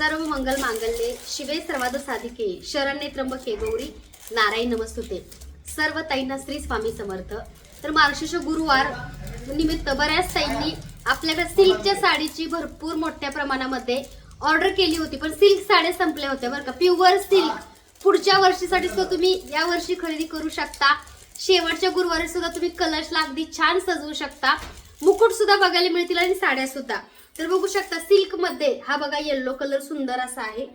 सर्व मंगल मांगल्ये शिवे सर्वाद साधिके शरण्ये त्र्यंबके गौरी नारायण नमस्तुते. सर्व ताईंना श्री स्वामी समर्थ. तर मार्गशीर्ष गुरुवार निमित्त बऱ्याच ताईंनी आपल्याकडे सिल्कच्या साडीची भरपूर मोठ्या प्रमाणामध्ये ऑर्डर केली होती पण सिल्क साड्या संपल्या होत्या बरं का. Pure silk. पुढच्या वर्षीसाठी सुद्धा तुम्ही या वर्षी खरेदी करू शकता. शेवटच्या गुरुवारी सुद्धा तुम्ही कलशला अगदी छान सजवू शकता. मुकुट सुद्धा बघायला मिळतील आणि साड्या सुद्धा. तर बघू शकता सिल्कमध्ये हा बघा येल्लो कलर सुंदर असा आहे.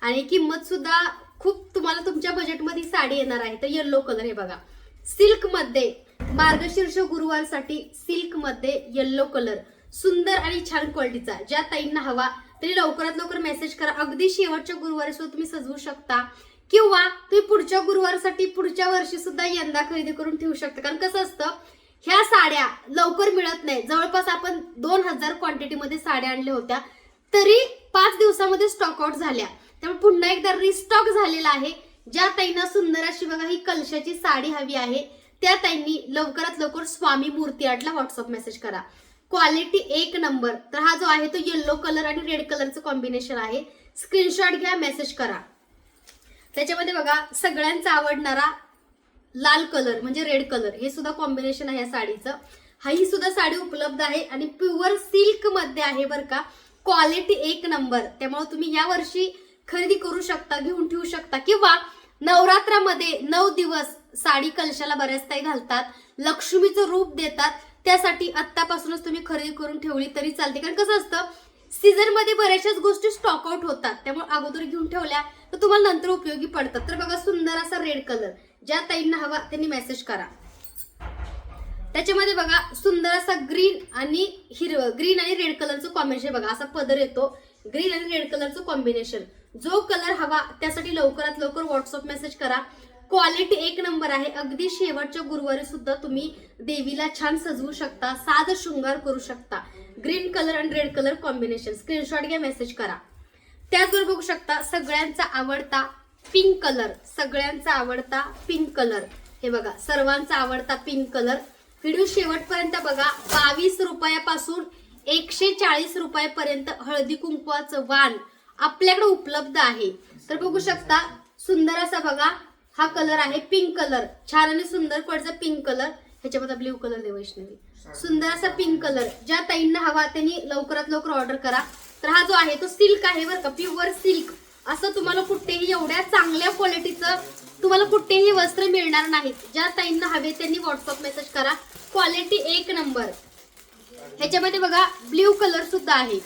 आणि किंमत सुद्धा खूप तुम्हाला तुमच्या बजेटमध्ये साडी येणार आहे. तर येल्लो कलर हे बघा. सिल्कमध्ये मार्गशीर्ष गुरुवारसाठी सिल्कमध्ये येल्लो कलर सुंदर आणि छान क्वालिटीचा. ज्या ताईंना हवा तरी लवकरात लवकर मेसेज करा. अगदी शेवटच्या गुरुवारी सुद्धा तुम्ही सजवू शकता. किंवा तुम्ही पुढच्या गुरुवारसाठी पुढच्या वर्षी सुद्धा यंदा खरेदी करून ठेवू शकता. कारण कसं असतं ह्या साड्या लवकर मिळत नाही. जवळपास आपण दोन हजार क्वांटिटीमध्ये साड्या आणल्या होत्या. तरी पाच दिवसामध्ये स्टॉकआउट झाल्या. त्यामुळे पुन्हा एकदा रिस्टॉक झालेला आहे. ज्या ताईंना सुंदर अशी बघा ही कलशाची साडी हवी आहे त्या ताईंनी लवकरात लवकर स्वामी मूर्ती आर्टला व्हॉट्सअप मेसेज करा. क्वालिटी एक नंबर तर हा जो आहे तो येल्लो कलर आणि रेड कलरचं कॉम्बिनेशन आहे. स्क्रीनशॉट घ्या मेसेज करा. त्याच्यामध्ये बघा सगळ्यांचा आवडणारा लाल कलर म्हणजे रेड कलर. हे सुद्धा कॉम्बिनेशन आहे या साडीचं. हा ही सुद्धा साडी उपलब्ध आहे आणि प्युअर सिल्कमध्ये आहे बरं का. क्वालिटी एक नंबर त्यामुळे तुम्ही या वर्षी खरेदी करू शकता घेऊन ठेवू शकता. किंवा नवरात्रामध्ये नऊ दिवस साडी कलशाला बऱ्याच घालतात लक्ष्मीचं रूप देतात त्यासाठी आत्तापासूनच तुम्ही खरेदी करून ठेवली तरी चालते. कारण कसं असतं सीझनमध्ये बऱ्याचशाच गोष्टी स्टॉकआउट होतात. त्यामुळे अगोदर घेऊन ठेवल्या तर तुम्हाला नंतर उपयोगी पडतात. तर बघा सुंदर असा रेड कलर ज्या ताईंना हवा त्यांनी मेसेज करा. त्याच्यामध्ये बघा सुंदर असा ग्रीन आणि हिरवं ग्रीन आणि रेड कलरचं कॉम्बिनेशन बघा असा पदर येतो. ग्रीन आणि रेड कलरचं कॉम्बिनेशन जो कलर हवा त्यासाठी लवकरात लवकर व्हॉट्सअप मेसेज करा. क्वालिटी एक नंबर आहे. अगदी शेवटच्या गुरुवारी सुद्धा तुम्ही देवीला छान सजवू शकता साध शृंगार करू शकता. ग्रीन कलर आणि रेड कलर कॉम्बिनेशन स्क्रीनशॉट घ्या मेसेज करा. त्याचबरोबर बघू शकता सगळ्यांचा आवडता पिंक कलर. सगळ्यांचा आवडता पिंक कलर. हे बघा सर्वांचा आवडता पिंक कलर. व्हिडिओ शेवटपर्यंत बघा. बावीस रुपयापासून एकशे चाळीस रुपयापर्यंत हळदी कुंकवाचं वाण आपल्याकडे उपलब्ध आहे. तर बघू शकता सुंदर असा बघा हा कलर आहे पिंक कलर. छान आणि सुंदर पडचा पिंक कलर. ह्याच्यामध्ये ब्ल्यू कलर दे वैष्णवी. सुंदर असा पिंक कलर. ज्या ताईंना हवा त्यांनी लवकरात लवकर ऑर्डर करा. तर हा जो आहे तो सिल्क आहे बरं का प्युअर सिल्क. असं तुम्हाला कुठेही एवढ्या चांगल्या क्वालिटीचं तुम्हाला कुठेही वस्त्र मिळणार नाहीत ज्या ताईंना हवे त्यांनी व्हॉट्सअप मेसेज करा. क्वालिटी एक नंबर ह्याच्यामध्ये बघा ब्ल्यू कलर सुद्धा आहे.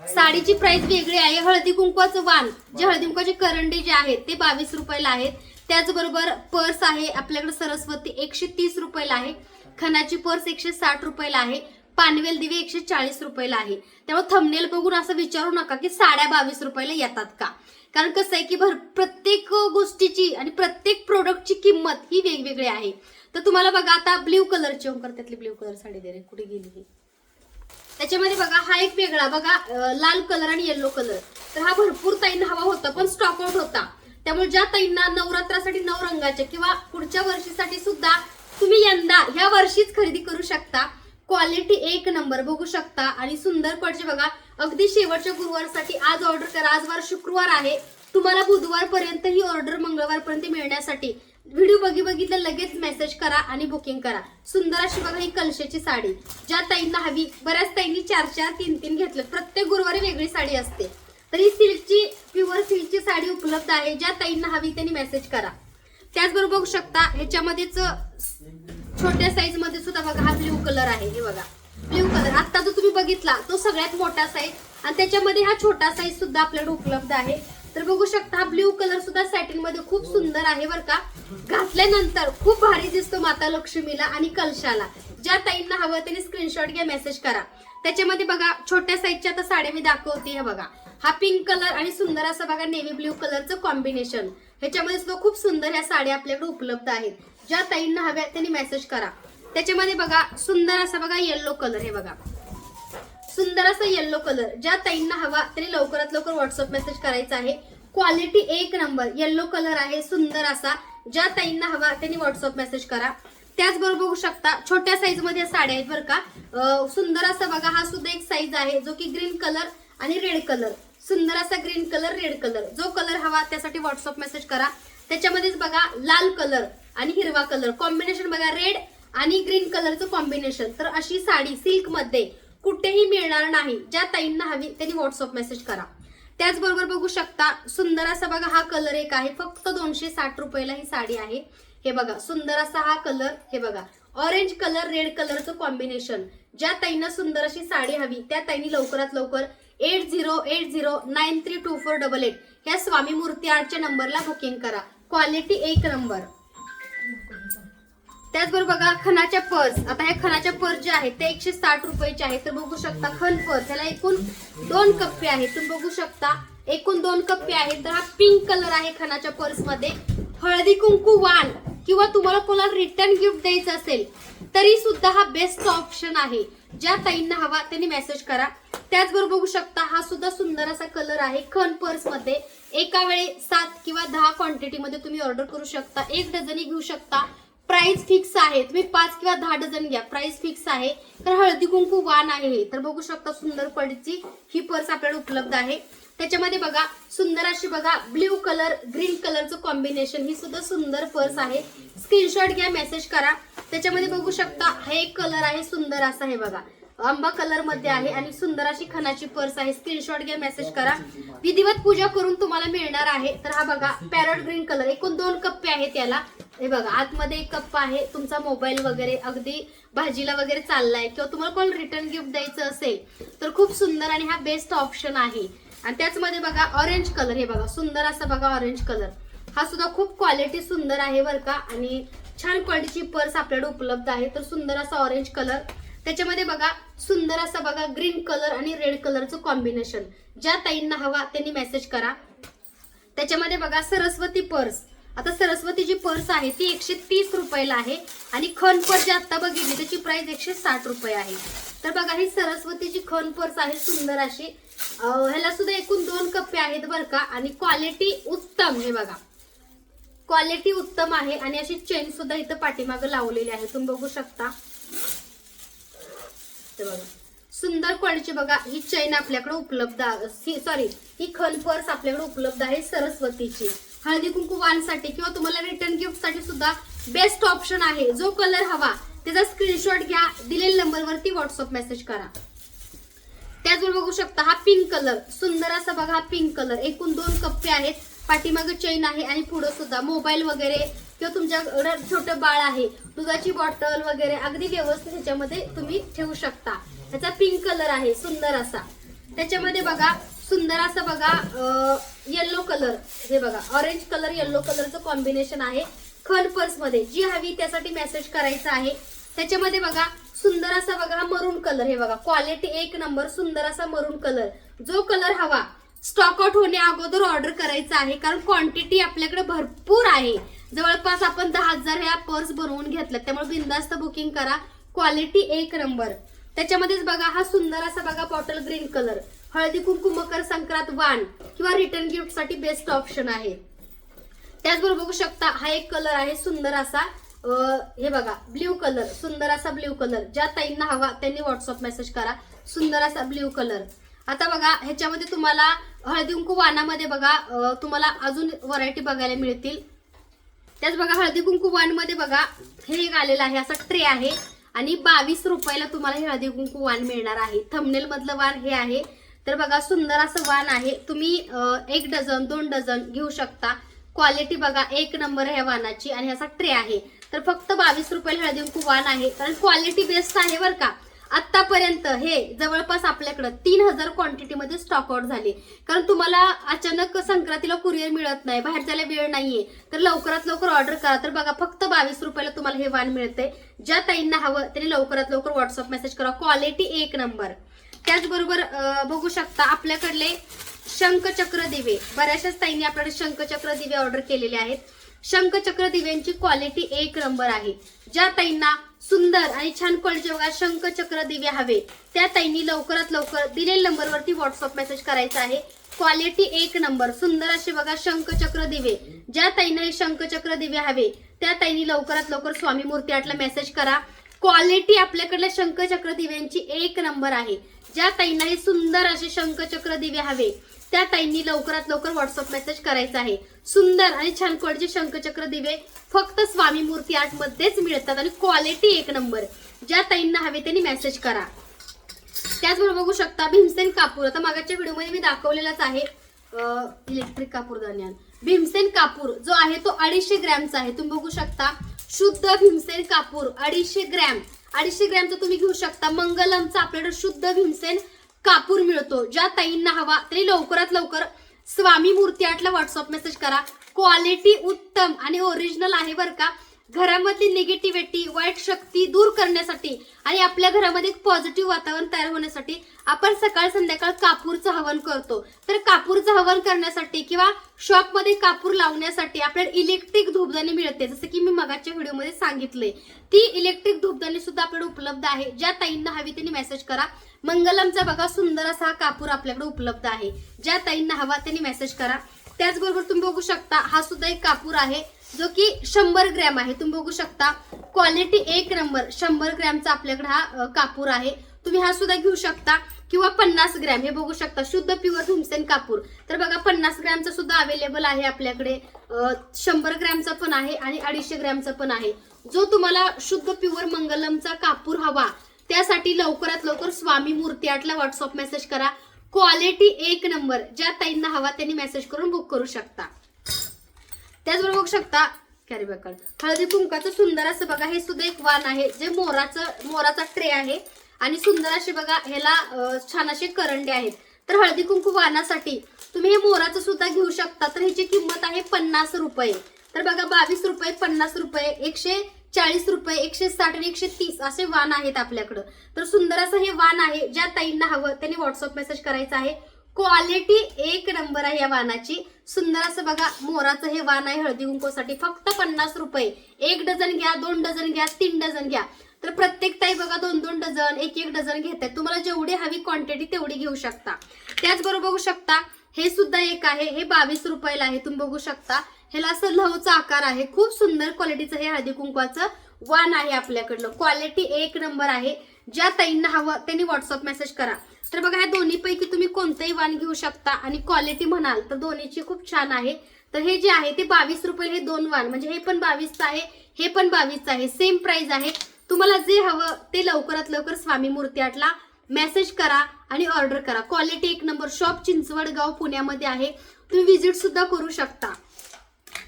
साडीची प्राइस वेगळी आहे. हळदी कुंकवाचं वाण. जे हळदी कुंकवाचे करंडे जे आहेत ते बावीस रुपयाला आहेत. त्याचबरोबर पर्स आहे. आपल्याकडे सरस्वती एकशे तीस रुपयाला आहे. खनाची पर्स एकशे साठ रुपयाला आहे. पानवेल दिवे एकशे चाळीस रुपयाला आहे. त्यामुळे थंबनेल बघून असं विचारू नका की साड्या बावीस रुपयाला येतात का? कारण कसं आहे की भर प्रत्येक गोष्टीची आणि प्रत्येक प्रोडक्टची किंमत ही वेगवेगळी आहे. तर तुम्हाला बघा आता ब्ल्यू कलरची ओंकार त्यातली ब्ल्यू कलर साडी दे कुठे गेली ही? त्याच्यामध्ये बघा हा एक वेगळा बघा लाल कलर आणि येल्लो कलर तर हा भरपूर ताईंना हवा होता पण स्टॉकआउट होता. त्यामुळे ज्या ताईंना नवरात्रासाठी नऊ रंगाच्या किंवा पुढच्या वर्षीसाठी सुद्धा तुम्ही यंदा ह्या वर्षीच खरेदी करू शकता. क्वालिटी एक नंबर बघू शकता. आणि सुंदर पडचे बघा. अगदी शेवटच्या गुरुवारसाठी आज ऑर्डर करा. आज वार शुक्रवार आहे. तुम्हाला बुधवारपर्यंत ही ऑर्डर मंगळवारपर्यंत मिळण्यासाठी व्हिडिओ बघी बघितलं लगेच मेसेज करा आणि बुकिंग करा. सुंदर अशी बघा ही कलशेची साडी. ज्या ताईंना हवी बऱ्याच ताईंनी चार चार तीन तीन घेतलं. प्रत्येक गुरुवारी वेगळी साडी असते. तर ही सिल्कची प्युअर सिल्कची साडी उपलब्ध आहे. ज्या ताईंना हवी त्यांनी मेसेज करा. त्याचबरोबर बघू शकता ह्याच्यामध्येच छोट्या साईजमध्ये सुद्धा बघा हा ब्ल्यू कलर आहे हे बघा. ब्ल्यू कलर आता जो तुम्ही बघितला तो सगळ्यात मोठा साईज आणि त्याच्यामध्ये हा छोटा साईज सुद्धा आपल्याकडे उपलब्ध आहे. तर बघू शकता हा ब्ल्यू कलर सुद्धा सॅटिनमध्ये खूप सुंदर आहे बरं का. घातल्यानंतर खूप भारी दिसतो माता लक्ष्मीला आणि कलशाला. ज्या ताईंना हवं त्यांनी स्क्रीनशॉट घ्या मेसेज करा. त्याच्यामध्ये बघा छोट्या साईजच्या आता साड्या मी दाखवते हे बघा. हा पिंक कलर आणि सुंदर असं बघा नेव्ही ब्ल्यू कलरचं कॉम्बिनेशन ह्याच्यामध्ये सुद्धा खूप सुंदर ह्या साड्या आपल्याकडे उपलब्ध आहेत. ज्या ताईंना हव्या त्यांनी मेसेज करा. त्याच्यामध्ये बघा सुंदर असा बघा येल्लो कलर हे बघा. सुंदर असा येल्लो कलर ज्या ताईंना हवा त्यांनी लवकरात लवकर व्हॉट्सअप मेसेज करायचा आहे. क्वालिटी एक नंबर येल्लो कलर आहे सुंदर असा. ज्या ताईंना हवा त्यांनी व्हॉट्सअप मेसेज करा. त्याचबरोबर बघू शकता छोट्या साईजमध्ये साड्या आहेत बरं का. सुंदर असा बघा हा सुद्धा एक साईज आहे जो की ग्रीन कलर आणि रेड कलर सुंदर असा ग्रीन कलर रेड कलर जो कलर हवा त्यासाठी व्हॉट्सअप मेसेज करा. त्याच्यामध्येच बघा लाल कलर आणि हिरवा कलर कॉम्बिनेशन बघा रेड आणि ग्रीन कलरचं कॉम्बिनेशन तर अशी साडी सिल्कमध्ये कुठेही मिळणार नाही. ज्या ताईंना हवी त्यांनी व्हॉट्सअप मेसेज करा. त्याचबरोबर बघू शकता सुंदर असा बघा हा कलर एक आहे. फक्त दोनशे साठ रुपयाला ही साडी आहे. हे बघा सुंदर असा हा कलर हे बघा. ऑरेंज कलर रेड कलरचं कॉम्बिनेशन ज्या ताईंना सुंदर अशी साडी हवी त्या ताईंनी लवकरात लवकर eight zero eight zero nine three two four double eight ह्या स्वामी मूर्ती आर्टच्या नंबरला बुकिंग करा. क्वालिटी एक नंबर. त्याचबरोबर बघा खणाच्या पर्स आता हे खणाच्या पर्स जे आहेत ते एकशे साठ रुपयाचे आहेत. तर बघू शकता खण पर्स ह्याला एकूण दोन कप्पे आहेत. तुम्ही बघू शकता एकूण दोन कप्पे आहेत. तर हा पिंक कलर आहे खणाच्या पर्समध्ये. हळदी कुंकू वाण. किंवा तुम्हाला कोणाला रिटर्न गिफ्ट द्यायचं असेल तरी सुद्धा हा बेस्ट ऑप्शन आहे. ज्या ताईंना हवा त्यांनी मेसेज करा. त्याचबरोबर बघू शकता हा सुद्धा सुंदर असा कलर आहे. खन पर्समध्ये एका वेळी सात किंवा दहा क्वांटिटी मध्ये तुम्ही ऑर्डर करू शकता. एक डझनही घेऊ शकता. प्राइस फिक्स आहे. तुम्ही पाच किंवा दहा डझन घ्या. प्राइस फिक्स आहे. तर हळदी कुंकू वान आहे तर बघू शकता सुंदर पडची ही पर्स आपल्याला उपलब्ध आहे. त्याच्यामध्ये बघा सुंदर अशी बघा ब्ल्यू कलर ग्रीन कलरचं कॉम्बिनेशन ही सुद्धा सुंदर पर्स आहे. स्क्रीनशॉट घ्या मेसेज करा. त्याच्यामध्ये बघू शकता हा एक कलर आहे सुंदर असा हे बघा. आंबा कलरमध्ये आहे आणि सुंदर अशी खणाची पर्स आहे. स्क्रीनशॉट घ्या मेसेज करा. विधिवत पूजा करून तुम्हाला मिळणार आहे. तर हा बघा पॅरट ग्रीन कलर एकूण दोन कप्पे आहेत याला. हे बघा आतमध्ये एक कप्पा आहे. तुमचा मोबाईल वगैरे अगदी भाजीला वगैरे चाललाय. किंवा तुम्हाला कोण रिटर्न गिफ्ट द्यायचं असेल तर खूप सुंदर आणि हा बेस्ट ऑप्शन आहे. आणि त्याचमध्ये बघा ऑरेंज कलर हे बघा सुंदर असा बघा ऑरेंज कलर हा सुद्धा खूप क्वालिटी सुंदर आहे बरं का. आणि छान क्वालिटीची पर्स आपल्याकडे उपलब्ध आहे. तर सुंदर असा ऑरेंज कलर त्याच्यामध्ये बघा सुंदर असा बघा ग्रीन कलर आणि रेड कलरचं कॉम्बिनेशन ज्या ताईंना हवा त्यांनी मेसेज करा. त्याच्यामध्ये बघा सरस्वती पर्स. आता सरस्वतीची पर्स आहे ती एकशे तीस रुपयाला आहे आणि खन पर्स जी आता बघितली त्याची प्राइस एकशे साठ रुपये आहे. तर बघा ही सरस्वतीची खन पर्स आहे सुंदर अशी ह्याला सुद्धा एकूण दोन कप्पे आहेत बरं का आणि क्वालिटी उत्तम हे बघा. क्वालिटी उत्तम आहे आणि अशी चेन सुद्धा इथं पाठीमागं लावलेली आहे तुम्ही बघू शकता. तर बघा सुंदर क्वालिटीची बघा ही चैन आपल्याकडे उपलब्ध सॉरी ही खन पर्स आपल्याकडे उपलब्ध आहे सरस्वतीची. हळदी कुंकू वाणसाठी किंवा तुम्हाला रिटर्न गिफ्टसाठी सुद्धा बेस्ट ऑप्शन आहे. जो कलर हवा त्याचा स्क्रीनशॉट घ्या दिलेल्या नंबरवरती व्हॉट्सअप मेसेज करा. त्याचबरोबर बघू शकता हा पिंक कलर सुंदर असा बघा हा पिंक कलर एकूण दोन कप्पे आहेत पाठीमागे चैन आहे आणि पुढं सुद्धा मोबाईल वगैरे किंवा तुमच्या छोटं बाळ आहे दुधाची बॉटल वगैरे अगदी व्यवस्थित ह्याच्यामध्ये तुम्ही ठेवू शकता. त्याचा पिंक कलर आहे सुंदर असा. त्याच्यामध्ये बघा सुंदर असा बघा येल्लो कलर हे बघा ऑरेंज कलर येल्लो कलरचं कॉम्बिनेशन आहे खन पर्समध्ये जी हवी त्यासाठी मेसेज करायचा आहे. त्याच्यामध्ये बघा सुंदर असा बघा हा मरून कलर हे बघा क्वालिटी एक नंबर सुंदर असा मरून कलर जो कलर हवा स्टॉक आउट होण्या अगोदर ऑर्डर करायचा आहे कारण क्वांटिटी आपल्याकडे भरपूर आहे. जवळपास आपण दहा हजार ह्या पर्स बनवून घेतल्या त्यामुळे बिंदास्त बुकिंग करा. क्वालिटी एक नंबर त्याच्यामध्येच बघा हा सुंदर असा बघा bottle green colour Haldi Kunku मकर संक्रांत वाण किंवा रिटर्न गिफ्टसाठी बेस्ट ऑप्शन आहे. त्याचबरोबर बघू शकता हा एक कलर आहे सुंदर असा हे बघा ब्ल्यू कलर सुंदर असा ब्ल्यू कलर ज्या ताईंना हवा त्यांनी व्हॉट्सअप मेसेज करा सुंदर असा ब्ल्यू कलर आता बघा ह्याच्यामध्ये तुम्हाला हळदी कुंकू वाणामध्ये बघा तुम्हाला अजून व्हरायटी बघायला मिळतील. त्याच बघा हळदी कुंकू वाणमध्ये बघा हे एक आलेलं आहे असा ट्रे आहे. आणि बावीस रुपयाला तुम्हाला हे हळदी कुंकू वाण मिळणार आहे. थमनेल मधलं वाण हे आहे. तर बघा सुंदर असं वाण आहे. तुम्ही एक डझन दोन डझन घेऊ शकता. क्वालिटी बघा एक नंबर ह्या वाणाची आणि ह्याचा ट्रे आहे. तर फक्त बावीस रुपयाला हळदी कुंकू वाण आहे. कारण क्वालिटी बेस्ट आहे बरं का. आतापर्यंत हे जवळपास आपल्याकडं तीन हजार क्वांटिटीमध्ये स्टॉकआउट झाले. कारण तुम्हाला अचानक संक्रांतीला कुरिअर मिळत नाही बाहेर जायला वेळ नाहीये. तर लवकरात लवकर ऑर्डर करा. तर बघा फक्त बावीस रुपयाला तुम्हाला हे वाण मिळते ज्या ताईंना हवं त्यांनी लवकरात लवकर व्हॉट्सअप मेसेज करा. क्वालिटी एक नंबर त्याचबरोबर बघू शकता आपल्याकडले शंखचक्र दिवे. बऱ्याचशाच ताईंनी आपल्याकडे शंखचक्र दिवे ऑर्डर केलेले आहेत. शंखचक्र दिव्यांची क्वालिटी एक नंबर आहे. ज्या ताईंना सुंदर आणि छान क्वालिटी बघा शंखचक्र दिवे हवे त्या ताईंनी लवकरात लवकर दिलेल्या नंबरवरती व्हॉट्सअप मेसेज करायचा आहे. क्वालिटी एक नंबर सुंदर असे बघा शंखचक्र दिवे. ज्या ताईंना हे शंखचक्र दिवे हवे त्या ताईंनी लवकरात लवकर स्वामी मूर्ती आटला मेसेज करा. क्वालिटी आपल्याकडल्या शंखचक्र दिव्यांची एक नंबर आहे. ज्या ताईंना हे सुंदर असे शंखचक्र दिवे हवे त्या ताईंनी लवकरात लवकर व्हॉट्सअप मेसेज करायचा आहे. सुंदर आणि छान क्वालिटीचे शंखचक्र दिवे फक्त स्वामी मूर्ती आर्ट मध्येच मिळतात आणि क्वालिटी एक नंबर ज्या ताईंना हवे त्यांनी मेसेज करा. त्याचबरोबर बघू शकता भीमसेन कापूर. आता मागाच्या व्हिडिओमध्ये मी दाखवलेलाच आहे इलेक्ट्रिक कापूर दरम्यान. भीमसेन कापूर जो आहे तो अडीचशे ग्रॅमचा आहे. तुम्ही बघू शकता शुद्ध भीमसेन कापूर अडीचशे ग्रॅम अडीचशे ग्रॅमचा तुम्ही घेऊ शकता. मंगलमचा आपल्याकडे शुद्ध भीमसेन कापूर मिळतो. ज्या ताईंना हवा तरी लवकरात लवकर स्वामी मूर्ती आठला व्हॉट्सअप मेसेज करा. क्वालिटी उत्तम आणि ओरिजिनल आहे बरं का. घरामधली निगेटिव्हिटी वाईट शक्ती दूर करण्यासाठी आणि आपल्या घरामध्ये एक पॉझिटिव्ह वातावरण तयार होण्यासाठी आपण सकाळ संध्याकाळ कापूरचं हवन करतो. तर कापूरचं हवन करण्यासाठी किंवा शॉपमध्ये कापूर लावण्यासाठी आपल्याला इलेक्ट्रिक धूपदाणी मिळते. जसं की मी मगाच्या व्हिडिओमध्ये सांगितले ती इलेक्ट्रिक धूपदाणी सुद्धा आपल्याकडे उपलब्ध आहे. ज्या ताईंना हवी त्यांनी मेसेज करा. मंगलमचा बघा सुंदर असा हा कापूर आपल्याकडे उपलब्ध आहे. ज्या ताईंना हवा त्यांनी मेसेज करा. त्याचबरोबर तुम्ही बघू शकता हा सुद्धा एक कापूर आहे. जो की शंभर ग्रॅम आहे. तुम्ही बघू शकता क्वालिटी एक नंबर शंभर ग्रॅमचा आपल्याकडे हा कापूर आहे. तुम्ही हा सुद्धा घेऊ शकता. किंवा पन्नास ग्रॅम हे बघू शकता. शुद्ध प्युअर थुमसेन कापूर. तर बघा पन्नास ग्रॅमचा सुद्धा अवेलेबल आहे आपल्याकडे. शंभर ग्रॅमचा पण आहे आणि अडीचशे ग्रॅमचा पण आहे. जो तुम्हाला शुद्ध प्युअर मंगलमचा कापूर हवा त्यासाठी लवकरात लवकर स्वामी मूर्ती आटला व्हॉट्सअप मेसेज करा. क्वालिटी एक नंबर ज्या ताईंना हवा त्यांनी मेसेज करून बुक करू शकता. त्याचबरोबर बघू शकता कॅरी बॅग हळदी कुंकाचं सुंदर असं बघा हे सुद्धा एक वाण आहे जे मोराचं मोराचा ट्रे आहे. आणि सुंदर असे बघा ह्याला छान असे करंडे आहेत. तर हळदी कुंकू वाणासाठी तुम्ही हे मोराचं सुद्धा घेऊ शकता. तर ह्याची किंमत आहे पन्नास रुपये. तर बघा बावीस रुपये पन्नास रुपये एकशे चाळीस रुपये एकशे साठ आणि एकशे तीस असे वाण आहेत आपल्याकडं. तर सुंदर असं हे वाण आहे ज्या ताईंना हवं त्यांनी व्हॉट्सअप मेसेज करायचा आहे. क्वालिटी एक नंबर आहे या वाणाची सुंदर असं बघा मोराचं हे वाण आहे हळदी कुंकोसाठी. फक्त पन्नास रुपये. एक डझन घ्या दोन डझन घ्या तीन डझन घ्या. तर प्रत्येक ताई बघा दोन दोन डझन एक एक डझन घेत आहेत तुम्हाला जेवढी हवी क्वांटिटी तेवढी घेऊ शकता. त्याचबरोबर बघू शकता हे सुद्धा एक आहे. हे बावीस रुपयाला आहे. तुम्ही बघू शकता. ह्याला असं लवचा आकार आहे. खूप सुंदर क्वालिटीचं हे हळदी कुंकवाचं वाण आहे आपल्याकडलं. क्वालिटी एक नंबर आहे. ज्या ताईंना हवं त्यांनी व्हॉट्सअप मेसेज करा. तर बघा ह्या दोन्हीपैकी तुम्ही कोणतंही वाण घेऊ शकता आणि क्वालिटी म्हणाल तर दोन्हीची खूप छान आहे. तर हे जे आहे ते बावीस रुपये हे दोन वाण. म्हणजे हे पण बावीसचं आहे हे पण बावीसचं आहे. सेम प्राइस आहे. तुम्हाला जे हवं ते लवकरात लवकर स्वामी मूर्ती आटला मेसेज करा आणि ऑर्डर करा. क्वालिटी एक नंबर शॉप चिंचवड गाव पुण्यामध्ये आहे. तुम्ही व्हिजिट सुद्धा करू शकता.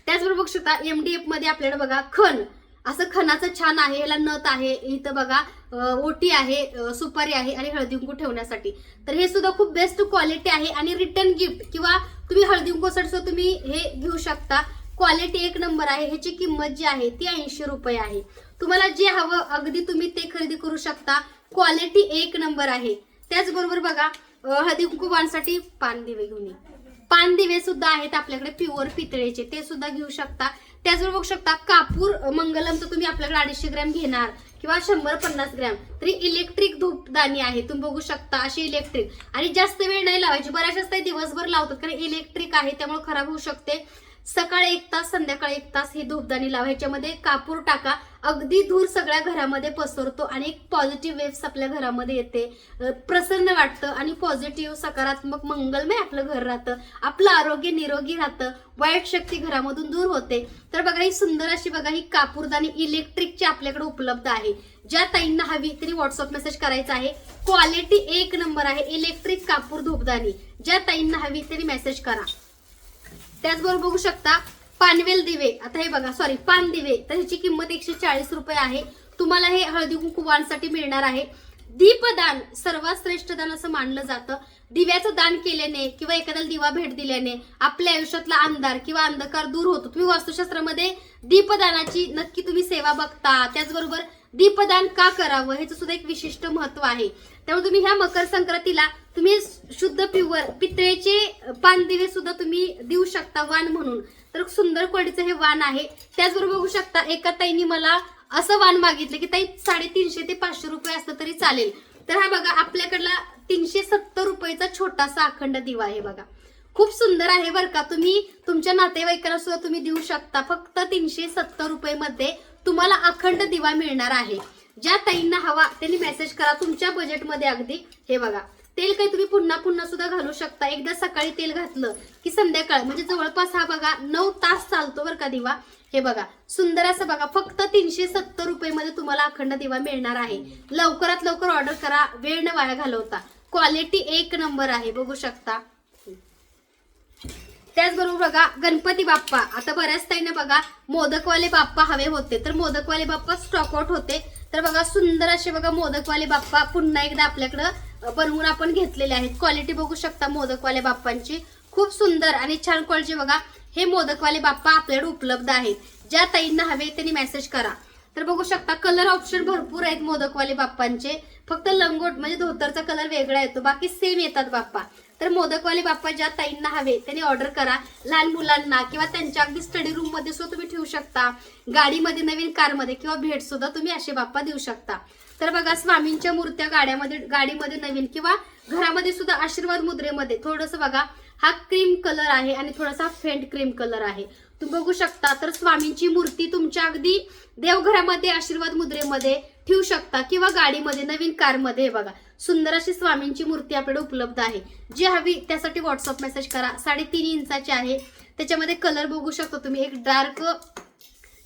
त्याचबरोबर बघू शकता एमडीएफमध्ये आपल्याकडे बघा खण. असं खणाचं छान आहे याला नथ आहे. इथं बघा ओटी आहे सुपारी आहे आणि हळदी ठेवण्यासाठी. तर हे सुद्धा खूप बेस्ट क्वालिटी आहे आणि रिटर्न गिफ्ट किंवा तुम्ही हळदीकुंकूसाठी सुद्धा तुम्ही हे घेऊ शकता. क्वालिटी एक नंबर आहे ह्याची किंमत जी आहे ती ऐंशी रुपये आहे. तुम्हाला जे हवं अगदी तुम्ही ते खरेदी करू शकता. क्वालिटी एक नंबर आहे. त्याचबरोबर बघा अं, हळदी कुंकू घेऊन ये. पान सुद्धा आहेत आपल्याकडे प्युअर पितळेचे. ते सुद्धा घेऊ शकता. त्याचबरोबर बघू शकता कापूर मंगलमचं तुम्ही आपल्याकडे अडीचशे ग्रॅम घेणार. किंवा शंभर पन्नास ग्रॅम तरी इलेक्ट्रिक धूपदाणी आहे. तुम्ही बघू शकता अशी इलेक्ट्रिक आणि जास्त वेळ नाही लावायची. बऱ्याचशाच दिवसभर लावतात कारण इलेक्ट्रिक आहे त्यामुळे खराब होऊ शकते. सकाळी एक तास संध्याकाळी एक तास ही धूपदाणी लावा ह्याच्यामध्ये कापूर टाका. अगदी धूर सगळ्या घरामध्ये पसरतो आणि एक पॉझिटिव्ह वेव्स आपल्या घरामध्ये येते. प्रसन्न वाटतं आणि पॉझिटिव्ह सकारात्मक मंगलमय आपलं घर राहतं. आपलं आरोग्य निरोगी राहतं. वाईट शक्ती घरामधून दूर होते. तर बघा ही सुंदर अशी बघा ही कापूरदानी इलेक्ट्रिकची आपल्याकडे उपलब्ध आहे. ज्या ताईंना हवी तरी व्हॉट्सअप मेसेज करायचा आहे. क्वालिटी एक नंबर आहे इलेक्ट्रिक कापूर धूपदानी ज्या ताईंना हवी तरी मेसेज करा. त्याचबरोबर बघू शकता पानवेल दिवे. आता हे बघा सॉरी पान दिवे. तर ह्याची किंमत एकशे चाळीस रुपये आहे. तुम्हाला हे हळदी कुंकू वाणसाठी मिळणार आहे. दीपदान सर्वात श्रेष्ठ दान असं मानलं जातं. दिव्याचं दान केल्याने किंवा एखाद्याला दिवा भेट दिल्याने आपल्या आयुष्यातला अंधार किंवा अंधकार दूर होतो. तुम्ही वास्तुशास्त्रामध्ये दीपदानाची नक्की तुम्ही सेवा बघता. त्याचबरोबर दीपदान का करावं? ह्याचं सुद्धा एक विशिष्ट महत्त्व आहे. त्यामुळे तुम्ही ह्या मकर संक्रांतीला तुम्ही शुद्ध प्युअर पितळेचे पानदिवे सुद्धा तुम्ही देऊ शकता वाण म्हणून. तर सुंदर क्वालिटीचं हे वाण आहे. त्याचबरोबर बघू शकता एका ताईनी मला असं वाण मागितलं की ताई साडेतीनशे ते पाचशे रुपये असलं तरी चालेल. तर हा बघा आपल्याकडला तीनशे सत्तर रुपयेचा छोटासा अखंड दिवा आहे बघा. खूप सुंदर आहे बरं का. तुम्ही तुमच्या नातेवाईकांना सुद्धा तुम्ही देऊ शकता. फक्त तीनशे सत्तर रुपये मध्ये तुम्हाला अखंड दिवा मिळणार आहे. ज्या ताईंना हवा त्यांनी मेसेज करा. तुमच्या बजेटमध्ये अगदी. हे बघा. तेल काही तुम्ही पुन्हा पुन्हा सुद्धा घालू शकता. एकदा सकाळी तेल घातलं की संध्याकाळ. म्हणजे जवळपास हा बघा नऊ तास चालतो बरं का दिवा. हे बघा सुंदर असं बघा फक्त तीनशे सत्तर रुपये मध्ये तुम्हाला अखंड दिवा मिळणार आहे. लवकरात लवकर ऑर्डर करा. वेळ न वाया घालवता. क्वालिटी एक नंबर आहे बघू शकता. त्याचबरोबर बघा गणपती बाप्पा. आता बऱ्याच ताईने बघा मोदकवाले बाप्पा हवे होते. तर मोदकवाले बाप्पा स्टॉकआउट होते. तर बघा सुंदर असे बघा मोदकवाले बाप्पा पुन्हा एकदा आपल्याकडं बनवून आपण घेतलेले आहेत. क्वालिटी बघू शकता मोदकवाले बाप्पांची. खूप सुंदर आणि छान क्वालिटी बघा. हे मोदकवाले बाप्पा आपल्याकडे उपलब्ध आहेत. ज्या ताईंना हवे त्यांनी मेसेज करा. तर बघू शकता कलर ऑप्शन भरपूर आहेत मोदकवाले बाप्पांचे. फक्त लंगोट म्हणजे धोतरचा कलर वेगळा येतो. बाकी सेम येतात बाप्पा. तर मोदकवाले बाप्पा ज्या ताईंना हवे त्यांनी ऑर्डर करा. लहान मुलांना किंवा त्यांच्या अगदी स्टडी रूममध्ये सुद्धा तुम्ही ठेवू शकता. गाडीमध्ये नवीन कारमध्ये किंवा भेट सुद्धा तुम्ही असे बाप्पा देऊ शकता. तर बघा स्वामींच्या मूर्त्या गाड्यामध्ये गाडीमध्ये नवीन किंवा घरामध्ये सुद्धा आशीर्वाद मुद्रेमध्ये थोडस बघा हा क्रीम कलर आहे आणि थोडासा फेंट क्रीम कलर आहे. तुम्ही बघू शकता तर स्वामींची मूर्ती तुमच्या अगदी देवघरामध्ये आशीर्वाद मुद्रेमध्ये ठेवू शकता किंवा गाडीमध्ये नवीन कारमध्ये. बघा सुंदर अशी स्वामींची मूर्ती आपल्याकडे उपलब्ध आहे. जी हवी त्यासाठी व्हॉट्सअप मेसेज करा. साडेतीन इंचाची आहे. त्याच्यामध्ये कलर बघू शकता तुम्ही. एक डार्क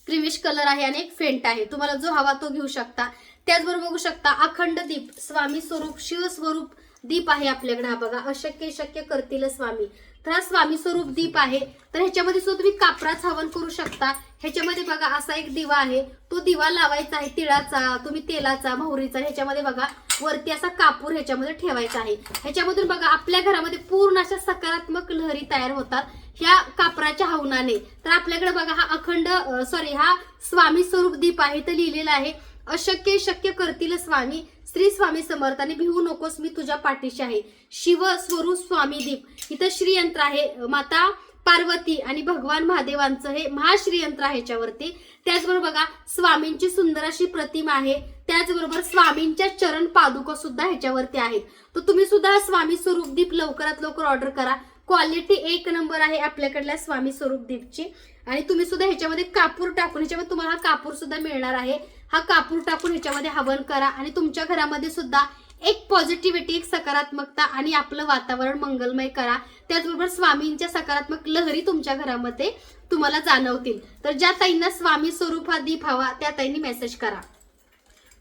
क्रिमिश कलर आहे आणि एक फेंट आहे. तुम्हाला जो हवा तो घेऊ शकता. त्याचबरोबर बघू शकता अखंड दीप स्वामी स्वरूप शिवस्वरूप दीप आहे आपल्याकडे. हा बघा अशक्य शक्य करतील स्वामी. तर हा स्वामी स्वरूप दीप आहे. तर ह्याच्यामध्ये सुद्धा तुम्ही कापराच हवन करू शकता. ह्याच्यामध्ये बघा असा एक दिवा आहे. तो दिवा लावायचा आहे तिळाचा तुम्ही तेलाचा मोहरीचा. ह्याच्यामध्ये बघा वरती असा कापूर ह्याच्यामध्ये ठेवायचा आहे. ह्याच्यामधून बघा आपल्या घरामध्ये पूर्ण अशा सकारात्मक लहरी तयार होतात ह्या कापराच्या हवनाने. तर आपल्याकडे बघा हा अखंड सॉरी हा स्वामी स्वरूप दीप आहे तर लिहिलेला आहे. अशक्य शक्य करतील स्वामी. श्री स्वामी समर्थ आणि भिवू नकोस मी तुझ्या पाठीशी आहे. शिव स्वरूप स्वामी दीप. इथं श्रीयंत्र आहे. माता पार्वती आणि भगवान महादेवांचं हे महाश्रीयंत्र आहे ह्याच्यावरती. त्याचबरोबर बघा स्वामींची सुंदर अशी प्रतिमा आहे. त्याचबरोबर स्वामींच्या चरण पादुका सुद्धा ह्याच्यावरती आहेत. तर तुम्ही सुद्धा स्वामी स्वरूप दीप लवकरात लवकर ऑर्डर करा. क्वालिटी एक नंबर आहे आपल्याकडल्या स्वामी स्वरूप दीपची. आणि तुम्ही सुद्धा ह्याच्यामध्ये कापूर टाकून ह्याच्यामध्ये तुम्हाला कापूर सुद्धा मिळणार आहे. हा कापूर टाकून ह्याच्यामध्ये हवन करा आणि तुमच्या घरामध्ये सुद्धा एक पॉझिटिव्हिटी एक सकारात्मकता आणि आपलं वातावरण मंगलमय करा. त्याचबरोबर स्वामींच्या सकारात्मक लहरी तुमच्या घरामध्ये तुम्हाला जाणवतील. तर ज्या ताईंना स्वामी स्वरूप हा दीप हवा त्या ताईंनी मेसेज करा.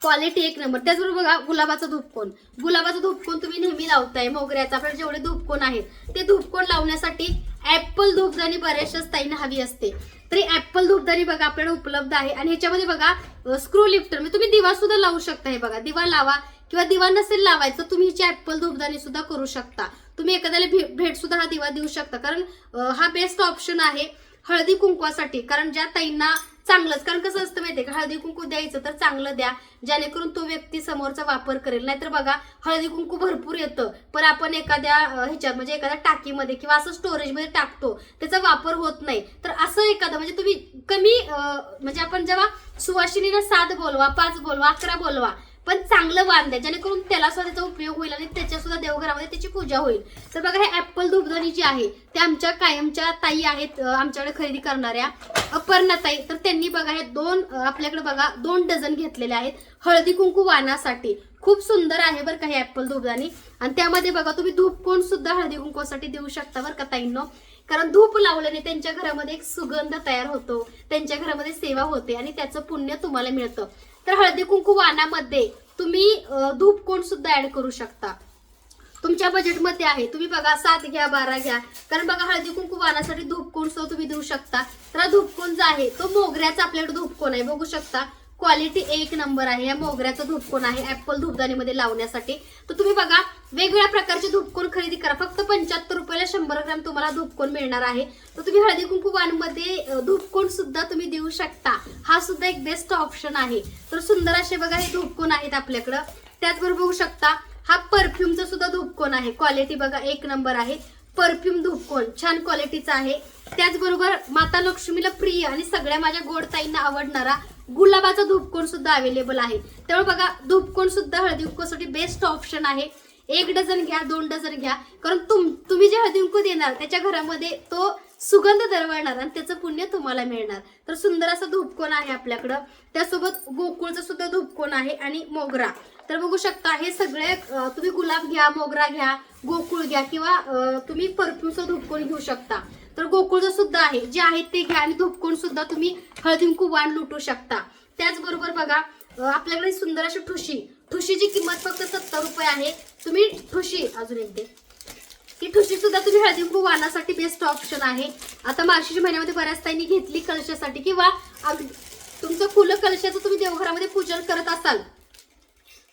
क्वालिटी एक नंबर. त्याचबरोबर बघा गुलाबाचा धूपकोन गुलाबाचा धूपकोन तुम्ही नेहमी लावताय मोगऱ्याचा. आपल्याला जेवढे धुपकोन आहेत ते धुपकोन लावण्यासाठी ऍपल धूपदाणी बऱ्याचशाच ताईंना हवी असते. तरी ऍपल धूपदाणी बघा आपल्याला उपलब्ध आहे. आणि ह्याच्यामध्ये बघा स्क्रू लिफ्टर म्हणजे तुम्ही दिवा सुद्धा लावू शकता हे बघा. दिवा लावा किंवा दिवा नसेल लावायचं तुम्ही ह्याची ऍपल धूपदाणी सुद्धा करू शकता. तुम्ही एखाद्याला भे- भेट सुद्धा हा दिवा देऊ शकता. कारण हा बेस्ट ऑप्शन आहे हळदी कुंकवासाठी. कारण ज्या ताईंना चांगलंच. कारण कसं असतं माहितीये का हळदी कुंकू द्यायचं तर चांगलं द्या. जेणेकरून तो व्यक्ती समोरचा वापर करेल. नाहीतर बघा हळदी कुंकू भरपूर येतं. पण आपण एखाद्या ह्याच्यात म्हणजे एखाद्या टाकीमध्ये किंवा असं स्टोरेजमध्ये टाकतो त्याचा वापर होत नाही. तर असं एखादं म्हणजे तुम्ही कमी म्हणजे आपण जेव्हा सुवासिनीला सात बोलवा पाच बोलवा अकरा बोलवा पण चांगलं वाण जेणेकरून त्याला सुद्धा त्याचा उपयोग होईल आणि त्याच्या सुद्धा देवघरामध्ये त्याची पूजा होईल. तर बघा हे ऍपल धूपधनी जी आहे ते आमच्या कायमच्या ताई आहेत आमच्याकडे खरेदी करणाऱ्या अपर्णा ताई. तर त्यांनी बघा हे दोन आपल्याकडे बघा दोन डझन घेतलेले आहेत हळदी कुंकू वाणासाठी. खूप सुंदर आहे बरं का हे ऍपल धूपदाणी आणि त्यामध्ये बघा तुम्ही धूप कोण सुद्धा हळदी कुंकूसाठी देऊ शकता बरं का ताईंनो. कारण धूप लावल्याने त्यांच्या घरामध्ये एक सुगंध तयार होतो. त्यांच्या घरामध्ये सेवा होते आणि त्याचं पुण्य तुम्हाला मिळतं. तर हळदी कुंकू वाणामध्ये तुम्ही धूप कोण सुद्धा ऍड करू शकता. तुमच्या बजेटमध्ये आहे. तुम्ही बघा सात घ्या बारा घ्या. कारण बघा हळदी कुंकू वाणासाठी धूपकोण सुद्धा तुम्ही देऊ शकता. तर हा धूपकोण जो आहे तो मोगऱ्याचा आपल्याकडे धूपकोण आहे? बघू शकता. क्वालिटी एक नंबर आहे. या मोगऱ्याचा धूपकोण आहे? ऍपल धूपदाणीमध्ये लावण्यासाठी. तर तुम्ही बघा वेगवेगळ्या प्रकारचे धूपकोण खरेदी करा. फक्त पंच्याहत्तर रुपयाला शंभर ग्रॅम तुम्हाला धूपकोण मिळणार आहे. तर तुम्ही हळदी कुंकू वाणमध्ये धूपकोण सुद्धा तुम्ही देऊ शकता. हा सुद्धा एक बेस्ट ऑप्शन आहे. तर सुंदर असे बघा हे धूपकोण आहेत आपल्याकडं. त्याचबरोबर बघू शकता हा परफ्यूमचा सुद्धा धूपकोण आहे. क्वालिटी बघा एक नंबर आहे. परफ्यूम धूपकोण छान क्वालिटीचा आहे. त्याचबरोबर माता लक्ष्मीला प्रिय आणि सगळ्या माझ्या गोड ताईंना आवडणारा गुलाबाचा धूपकोण सुद्धा अवेलेबल आहे. त्यामुळे बघा धूपकोण सुद्धा हळदी कुंकूसाठी बेस्ट ऑप्शन आहे. एक डझन घ्या दोन डझन घ्या. कारण तुम तुम्ही जे हळदींकू देणार त्याच्या घरामध्ये तो सुगंध दरवळणार आणि त्याचं पुण्य तुम्हाला मिळणार. तर सुंदर असं धूपकोन आहे आपल्याकडं. त्यासोबत गोकुळचं सुद्धा धूपकोन आहे आणि मोगरा. तर बघू शकता हे सगळे तुम्ही गुलाब घ्या मोगरा घ्या गोकुळ घ्या किंवा तुम्ही परफ्यूमचं धूपकोन घेऊ शकता. तर गोकुळचं सुद्धा आहे. जे आहेत ते घ्या आणि धूपकोन सुद्धा तुम्ही हळदींकू वाण लुटू शकता. त्याचबरोबर बघा आपल्याकडे सुंदर अशी ठुशी. ठुशीची किंमत फक्त सत्तर रुपये आहे. तुम्ही ठुशी अजून एक दे. ही ठुशी सुद्धा तुम्ही हळदी कुंकू वाणासाठी बेस्ट ऑप्शन आहे. आता मार्गशीर्ष महिन्यामध्ये बऱ्याच ताईंनी घेतली कलशासाठी किंवा तुमचं कुल कलशाचं तुम्ही देवघरामध्ये पूजन करत असाल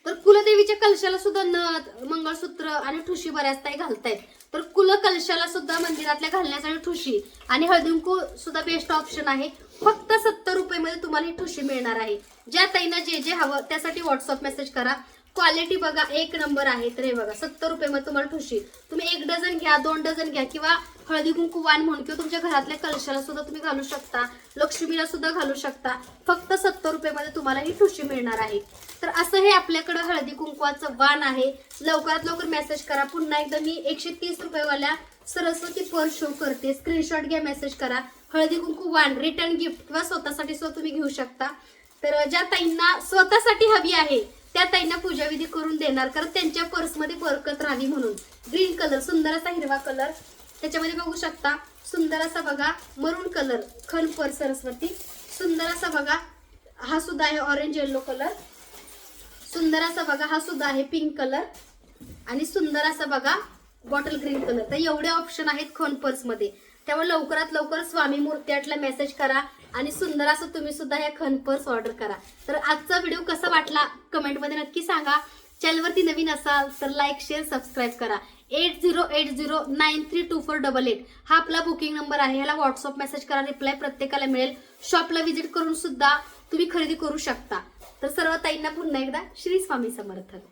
तर कुलदेवीच्या कलशाला सुद्धा नथ मंगळसूत्र आणि ठुशी बऱ्याच ताई घालतायत. तर कुल कलशाला सुद्धा मंदिरातल्या घालण्यासाठी ठुशी आणि हळदीकुंकू सुद्धा बेस्ट ऑप्शन आहे. फक्त सत्तर रुपये मध्ये तुम्हाला ही ठुशी मिळणार आहे. ज्या ताईंना जे जे हवं त्यासाठी व्हॉट्सअप मेसेज करा. क्वालिटी बघा एक नंबर आहे. तर हे बघा सत्तर रुपये मग तुम्हाला ठुशी तुम्ही एक डझन घ्या दोन डझन घ्या किंवा हळदी कुंकू वाण म्हणून किंवा तुमच्या घरातल्या कलशाला सुद्धा तुम्ही घालू शकता लक्ष्मीला सुद्धा घालू शकता. फक्त सत्तर रुपये मध्ये तुम्हाला ही ठुशी मिळणार आहे. तर असं हे आपल्याकडं हळदी कुंकवाचं वाण आहे. लवकरात लवकर मेसेज करा. पुन्हा एकदा मी एकशे तीस रुपयेवाल्या सरस्वती पर शो करते. स्क्रीनशॉट घ्या मेसेज करा. हळदी कुंकू वाण रिटर्न गिफ्ट किंवा स्वतःसाठी सुद्धा तुम्ही घेऊ शकता. तर ज्या ताईंना स्वतःसाठी हवी आहे त्या ताईंना पूजाविधी करून देणार कारण त्यांच्या पर्समध्ये बरकत राहावी म्हणून. ग्रीन कलर सुंदर असा हिरवा कलर त्याच्यामध्ये बघू शकता सुंदर असा बघा मरून कलर खन पर सरस्वती. सुंदर असा बघा हा सुद्धा आहे ऑरेंज येल्लो कलर सुंदर असा बघा हा सुद्धा आहे पिंक कलर आणि सुंदर असा बघा बॉटल ग्रीन कलर तर एवढे ऑप्शन आहेत खन पर्समध्ये. त्यामुळे लवकरात लवकर स्वामी मूर्ती आटला मेसेज करा. आणि सुंदर असं तुम्ही सुद्धा ह्या खन पर्स ऑर्डर करा. तर आजचा व्हिडिओ कसा वाटला? कमेंटमध्ये नक्की सांगा. चॅनलवरती नवीन असाल तर लाईक शेअर सबस्क्राईब करा. Eight zero eight zero nine three two four double eight हा आपला बुकिंग नंबर आहे. ह्याला व्हॉट्सअप मेसेज करा. रिप्लाय प्रत्येकाला मिळेल. शॉपला व्हिजिट करून सुद्धा तुम्ही खरेदी करू शकता. तर सर्व ताईंना पुन्हा एकदा श्री स्वामी समर्थक